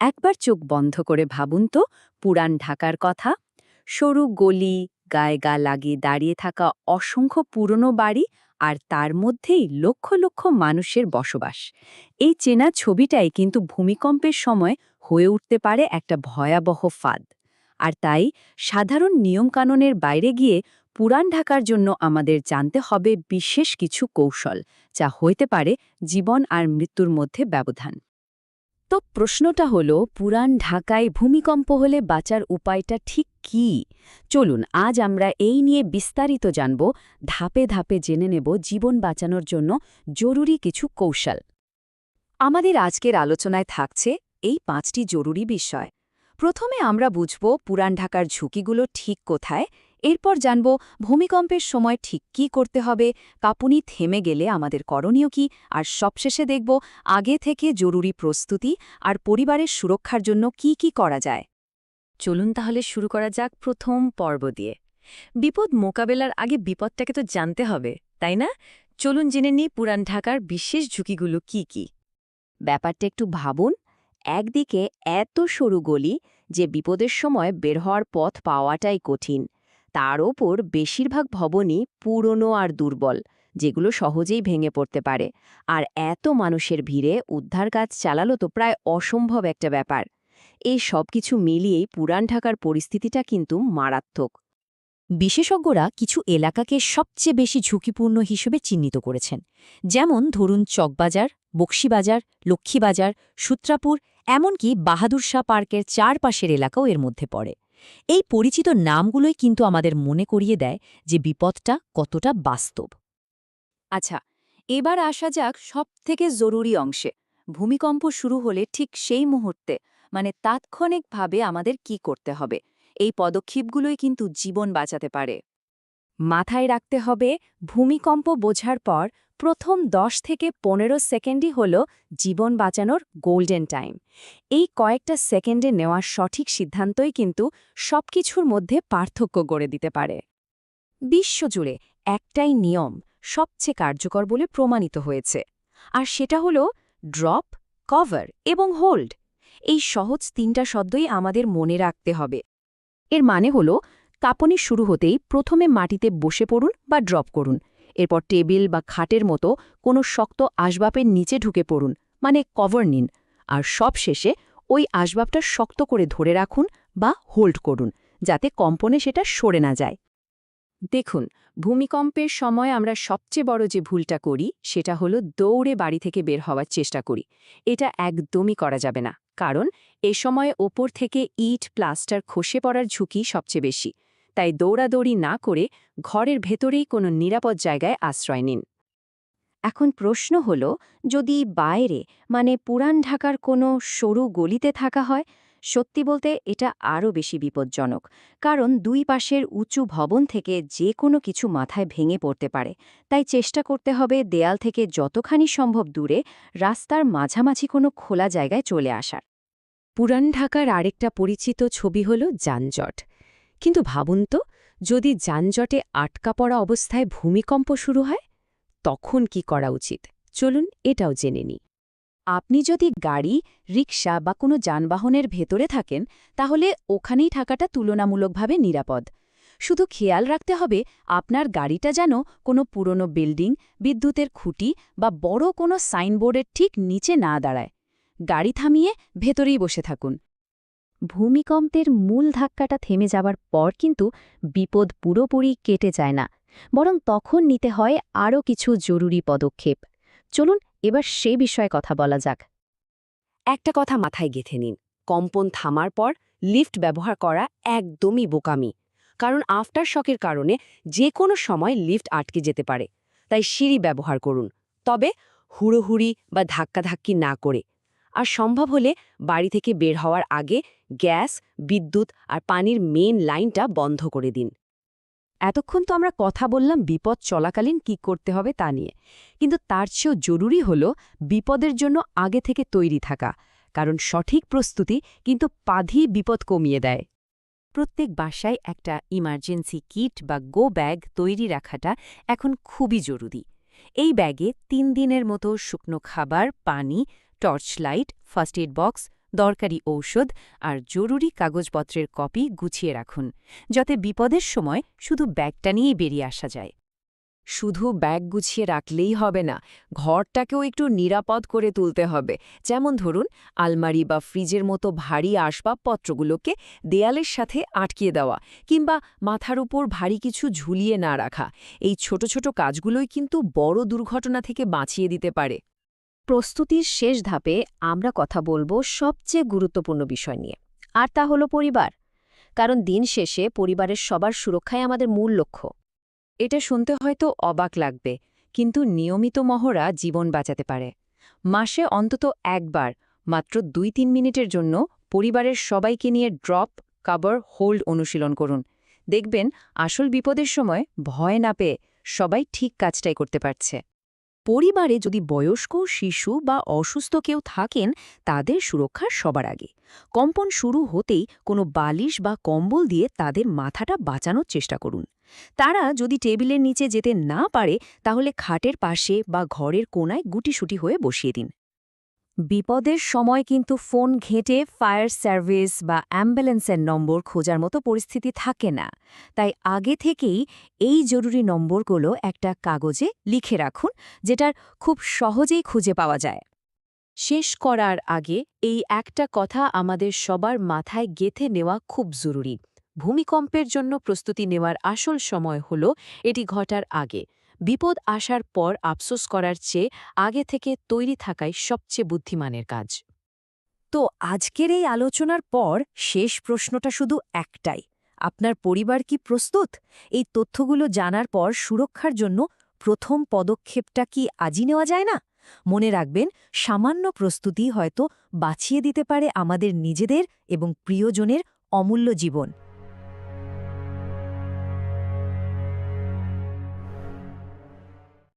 একবার চোখ বন্ধ করে ভাবুন তো পুরান ঢাকার কথা। সরু গলি, গায়ে গা লাগিয়ে দাঁড়িয়ে থাকা অসংখ্য পুরনো বাড়ি আর তার মধ্যেই লক্ষ লক্ষ মানুষের বসবাস। এই চেনা ছবিটাই কিন্তু ভূমিকম্পের সময় হয়ে উঠতে পারে একটা ভয়াবহ ফাঁদ। আর তাই সাধারণ নিয়মকানুনের বাইরে গিয়ে পুরান ঢাকার জন্য আমাদের জানতে হবে বিশেষ কিছু কৌশল, যা হইতে পারে জীবন আর মৃত্যুর মধ্যে ব্যবধান। তো প্রশ্নটা হলো পুরান ঢাকায় ভূমিকম্প হলে বাঁচার উপায়টা ঠিক কি? চলুন, আজ আমরা এই নিয়ে বিস্তারিত জানব, ধাপে ধাপে জেনে নেব জীবন বাঁচানোর জন্য জরুরি কিছু কৌশল। আমাদের আজকের আলোচনায় থাকছে এই পাঁচটি জরুরি বিষয়। প্রথমে আমরা বুঝব পুরান ঢাকার ঝুঁকিগুলো ঠিক কোথায় এরপর জানব ভূমিকম্পের সময় ঠিক কী করতে হবে। কাঁপুনি থেমে গেলে আমাদের করণীয় কি? আর সবশেষে দেখব আগে থেকে জরুরি প্রস্তুতি আর পরিবারের সুরক্ষার জন্য কি কি করা যায়। চলুন তাহলে শুরু করা যাক প্রথম পর্ব দিয়ে। বিপদ মোকাবেলার আগে বিপদটাকে তো জানতে হবে, তাই না? চলুন জেনে নিই পুরান ঢাকার বিশেষ ঝুঁকিগুলো কি কি। ব্যাপারটা একটু ভাবুন। একদিকে এত সরু গলি যে বিপদের সময় বের হওয়ার পথ পাওয়াটাই কঠিন। তার ওপর বেশিরভাগ ভবনই পুরনো আর দুর্বল, যেগুলো সহজেই ভেঙে পড়তে পারে। আর এত মানুষের ভিড়ে উদ্ধার কাজ চালালো তো প্রায় অসম্ভব একটা ব্যাপার। এই সব কিছু মিলিয়েই পুরান ঢাকার পরিস্থিতিটা কিন্তু মারাত্মক। বিশেষজ্ঞরা কিছু এলাকাকে সবচেয়ে বেশি ঝুঁকিপূর্ণ হিসেবে চিহ্নিত করেছেন। যেমন ধরুন চকবাজার, বক্সিবাজার, লক্ষ্মীবাজার, সূত্রাপুর, এমনকি বাহাদুর শাহ পার্কের চারপাশের এলাকাও এর মধ্যে পড়ে। এই পরিচিত নামগুলোই কিন্তু আমাদের মনে করিয়ে দেয় যে বিপদটা কতটা বাস্তব। আচ্ছা এবার আসা যাক সবথেকে জরুরি অংশে। ভূমিকম্প শুরু হলে ঠিক সেই মুহূর্তে মানে তাৎক্ষণিকভাবে আমাদের কি করতে হবে? এই পদক্ষেপগুলোই কিন্তু জীবন বাঁচাতে পারে। মাথায় রাখতে হবে, ভূমিকম্প বোঝার পর প্রথম দশ থেকে পনেরো সেকেন্ডই হল জীবন বাঁচানোর গোল্ডেন টাইম। এই কয়েকটা সেকেন্ডে নেওয়া সঠিক সিদ্ধান্তই কিন্তু সবকিছুর মধ্যে পার্থক্য গড়ে দিতে পারে। বিশ্বজুড়ে একটাই নিয়ম সবচেয়ে কার্যকর বলে প্রমাণিত হয়েছে, আর সেটা হল ড্রপ, কভার এবং হোল্ড। এই সহজ তিনটা শব্দই আমাদের মনে রাখতে হবে। এর মানে হল কাঁপনি শুরু হতেই প্রথমে মাটিতে বসে পড়ুন বা ড্রপ করুন। এরপর টেবিল বা খাটের মতো কোনো শক্ত আসবাবের নিচে ঢুকে পড়ুন মানে কভার নিন। আর সব শেষে ওই আসবাবটা শক্ত করে ধরে রাখুন বা হোল্ড করুন, যাতে কম্পনে সেটা সরে না যায়। দেখুন, ভূমিকম্পের সময় আমরা সবচেয়ে বড় যে ভুলটা করি, সেটা হলো দৌড়ে বাড়ি থেকে বের হওয়ার চেষ্টা করি। এটা একদমই করা যাবে না, কারণ এ সময় ওপর থেকে ইট, প্লাস্টার খসে পড়ার ঝুঁকি সবচেয়ে বেশি। তাই দৌড়াদৌড়ি না করে ঘরের ভেতরেই কোনো নিরাপদ জায়গায় আশ্রয় নিন। এখন প্রশ্ন হল, যদি বাইরে মানে পুরান ঢাকার কোনো সরু গলিতে থাকা হয়, সত্যি বলতে এটা আরও বেশি বিপজ্জনক, কারণ দুই পাশের উঁচু ভবন থেকে যে কোনো কিছু মাথায় ভেঙে পড়তে পারে। তাই চেষ্টা করতে হবে দেয়াল থেকে যতখানি সম্ভব দূরে রাস্তার মাঝামাঝি কোনো খোলা জায়গায় চলে আসার। পুরান ঢাকার আরেকটা পরিচিত ছবি হল যানজট। কিন্তু ভাবুন তো, যদি যানজটে আটকা পড়া অবস্থায় ভূমিকম্প শুরু হয়, তখন কি করা উচিত? চলুন এটাও জেনে নিই। আপনি যদি গাড়ি রিক্সা বা কোনো যানবাহনের ভেতরে থাকেন, তাহলে ওখানেই থাকাটা তুলনামূলকভাবে নিরাপদ। শুধু খেয়াল রাখতে হবে, আপনার গাড়িটা যেন কোনো পুরনো বিল্ডিং, বিদ্যুতের খুঁটি বা বড় কোনো সাইনবোর্ডের ঠিক নিচে না দাঁড়ায়। গাড়ি থামিয়ে ভেতরেই বসে থাকুন। ভূমিকম্পের মূল ধাক্কাটা থেমে যাবার পর কিন্তু বিপদ পুরোপুরি কেটে যায় না, বরং তখন নিতে হয় আরও কিছু জরুরি পদক্ষেপ। চলুন এবার সে বিষয়ে কথা বলা যাক। একটা কথা মাথায় গেঁথে নিন, কম্পন থামার পর লিফট ব্যবহার করা একদমই বোকামি, কারণ আফটার শকের কারণে যে কোনো সময় লিফট আটকে যেতে পারে, তাই সিঁড়ি ব্যবহার করুন, তবে হুড়োহুড়ি বা ধাক্কাধাক্কি না করে। আর সম্ভব হলে বাড়ি থেকে বের হওয়ার আগে গ্যাস, বিদ্যুৎ আর পানির মেন লাইনটা বন্ধ করে দিন। এতক্ষণ তো আমরা কথা বললাম বিপদ চলাকালীন কি করতে হবে তা নিয়ে। কিন্তু তার চেয়েও জরুরি হল বিপদের জন্য আগে থেকে তৈরি থাকা, কারণ সঠিক প্রস্তুতি কিন্তু পাধি বিপদ কমিয়ে দেয়। প্রত্যেক বাসায় একটা ইমার্জেন্সি কিট বা গো ব্যাগ তৈরি রাখাটা এখন খুবই জরুরি। এই ব্যাগে তিন দিনের মতো শুকনো খাবার, পানি torch light first aid box, দরকারি ঔষধ আর জরুরি কাগজপত্রের কপি গুছিয়ে রাখুন, যাতে বিপদের সময় শুধু ব্যাগটা নিয়েই বেরিয়ে আসা যায়। শুধু ব্যাগ গুছিয়ে রাখলেই হবে না, ঘরটাকেও একটু নিরাপদ করে তুলতে হবে। যেমন ধরুন, আলমারি বা ফ্রিজের মতো ভারী আসবাবপত্রগুলোকে দেয়ালের সাথে আটকিয়ে দেওয়া কিংবা মাথার উপর ভারী কিছু ঝুলিয়ে না রাখা। এই ছোট ছোট কাজগুলোই কিন্তু বড় দুর্ঘটনা থেকে বাঁচিয়ে দিতে পারে। প্রস্তুতির শেষ ধাপে আমরা কথা বলব সবচেয়ে গুরুত্বপূর্ণ বিষয় নিয়ে। আর তা হলো পরিবার। কারণ দিন শেষে পরিবারের সবার সুরক্ষাই আমাদের মূল লক্ষ্য। এটা শুনতে হয়তো অবাক লাগবে, কিন্তু নিয়মিত মহড়া জীবন বাঁচাতে পারে। মাসে অন্তত একবার, মাত্র দুই তিন মিনিটের জন্য পরিবারের সবাইকে নিয়ে ড্রপ কাভার হোল্ড অনুশীলন করুন। দেখবেন আসল বিপদের সময় ভয় না পেয়ে সবাই ঠিক কাজটাই করতে পারছে। পরিবারে যদি বয়স্ক, শিশু বা অসুস্থ কেউ থাকেন, তাদের সুরক্ষা সবার আগে। কম্পন শুরু হতেই কোনো বালিশ বা কম্বল দিয়ে তাদের মাথাটা বাঁচানোর চেষ্টা করুন। তারা যদি টেবিলের নিচে যেতে না পারে, তাহলে খাটের পাশে বা ঘরের কোনায় গুটিসুটি হয়ে বসিয়ে দিন। বিপদের সময় কিন্তু ফোন ঘেঁটে, ফায়ার সার্ভিস বা অ্যাম্বুলেন্সের নম্বর খোঁজার মতো পরিস্থিতি থাকে না। তাই আগে থেকেই এই জরুরি নম্বরগুলো একটা কাগজে লিখে রাখুন, যেটার খুব সহজেই খুঁজে পাওয়া যায়। শেষ করার আগে এই একটা কথা আমাদের সবার মাথায় গেথে নেওয়া খুব জরুরি। ভূমিকম্পের জন্য প্রস্তুতি নেওয়ার আসল সময় হল, এটি ঘটার আগে। বিপদ আসার পর আফসোস করার চেয়ে আগে থেকে তৈরি থাকাই সবচেয়ে বুদ্ধিমানের কাজ। তো আজকের এই আলোচনার পর শেষ প্রশ্নটা শুধু একটাই, আপনার পরিবার কি প্রস্তুত? এই তথ্যগুলো জানার পর সুরক্ষার জন্য প্রথম পদক্ষেপটা কি আজই নেওয়া যায় না? মনে রাখবেন, সামান্য প্রস্তুতি হয়তো বাঁচিয়ে দিতে পারে আমাদের নিজেদের এবং প্রিয়জনের অমূল্য জীবন।